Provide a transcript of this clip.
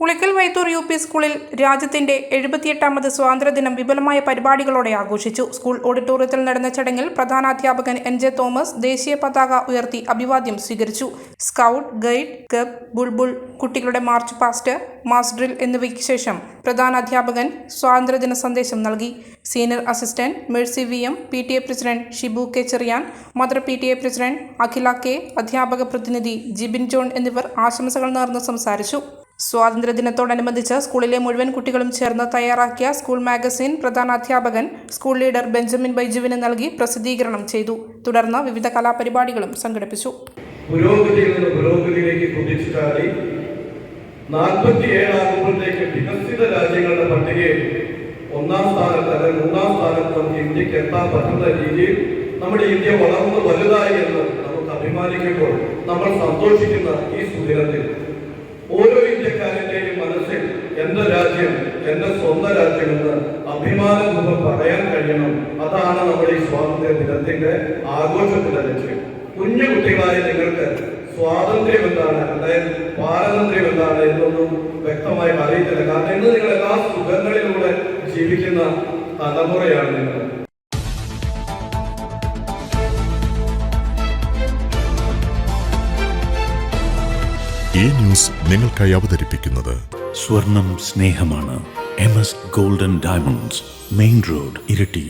Pulikkal Vaithur U P സ്കൂളിൽ രാജ്യത്തിന്റെ എഴുപത്തിയെട്ടാമത് സ്വാതന്ത്ര്യദിനം വിപുലമായ പരിപാടികളോടെ ആഘോഷിച്ചു. സ്കൂൾ ഓഡിറ്റോറിയത്തിൽ നടന്ന ചടങ്ങിൽ പ്രധാനാധ്യാപകൻ എൻ ജെ തോമസ് ദേശീയ പതാക ഉയർത്തി അഭിവാദ്യം സ്വീകരിച്ചു. സ്കൗട്ട് ഗൈഡ് കപ്പ് ബുൾബുൾ കുട്ടികളുടെ മാർച്ച് പാസ്റ്റ് മാസ് ഡ്രിൽ എന്നിവയ്ക്ക് ശേഷം പ്രധാനാധ്യാപകൻ സ്വാതന്ത്ര്യദിന സന്ദേശം നൽകി. Senior assistant Mercy V M P T A president Shibu K Cherian mother P T A president Akhila K അധ്യാപക പ്രതിനിധി ജിബിൻ ജോൺ എന്നിവർ ആശംസകൾ നേർന്ന് സംസാരിച്ചു. സ്വാതന്ത്ര്യദിനത്തോടനുബന്ധിച്ച് സ്കൂളിലെ മുഴുവൻ കുട്ടികളും ചേർന്ന് തയ്യാറാക്കിയ സ്കൂൾ മാഗസിൻ പ്രധാനാധ്യാപകൻ സ്കൂൾ ലീഡർ ബെഞ്ചമിൻ ബൈജുവിന് നൽകി പ്രസിദ്ധീകരണം ചെയ്തു. തുടർന്ന് വിവിധ കലാപരിപാടികളും സംഘടിപ്പിച്ചു. ഒന്നാം സ്ഥാനത്ത് അല്ലെങ്കിൽ മൂന്നാം സ്ഥാനത്ത് നമുക്ക് ഇന്ത്യയ്ക്ക് എത്താൻ പറ്റുന്ന രീതിയിൽ നമ്മുടെ ഇന്ത്യ വളർന്ന് വലുതായി എന്ന് നമുക്ക് അഭിമാനിക്കുമ്പോൾ നമ്മൾ സന്തോഷിക്കുന്ന ഈ സുദിനത്തിൽ ഓരോ എന്റെ രാജ്യം എന്റെ സ്വന്തം രാജ്യമെന്ന് അഭിമാനപൂർവം പറയാൻ കഴിയണം. അതാണ് നമ്മുടെ ഈ സ്വാതന്ത്ര്യ ദിനത്തിന്റെ ആഘോഷത്തിന്റെ ലക്ഷ്യം. കുഞ്ഞു കുട്ടികളായ നിങ്ങൾക്ക് സ്വാതന്ത്ര്യം എന്താണ്? അതായത് പാരതന്ത്ര്യം എന്താണ് എന്നൊന്നും വ്യക്തമായി അറിയത്തില്ല. കാരണം ഇന്ന് നിങ്ങൾ എല്ലാ സുഖങ്ങളിലൂടെ ജീവിക്കുന്ന തലമുറയാണ് നിങ്ങൾ. ഈ ന്യൂസ് നിങ്ങൾക്കായി അവതരിപ്പിക്കുന്നത് സ്വർണം സ്നേഹമാണ് M S golden diamonds main road ഇരട്ടി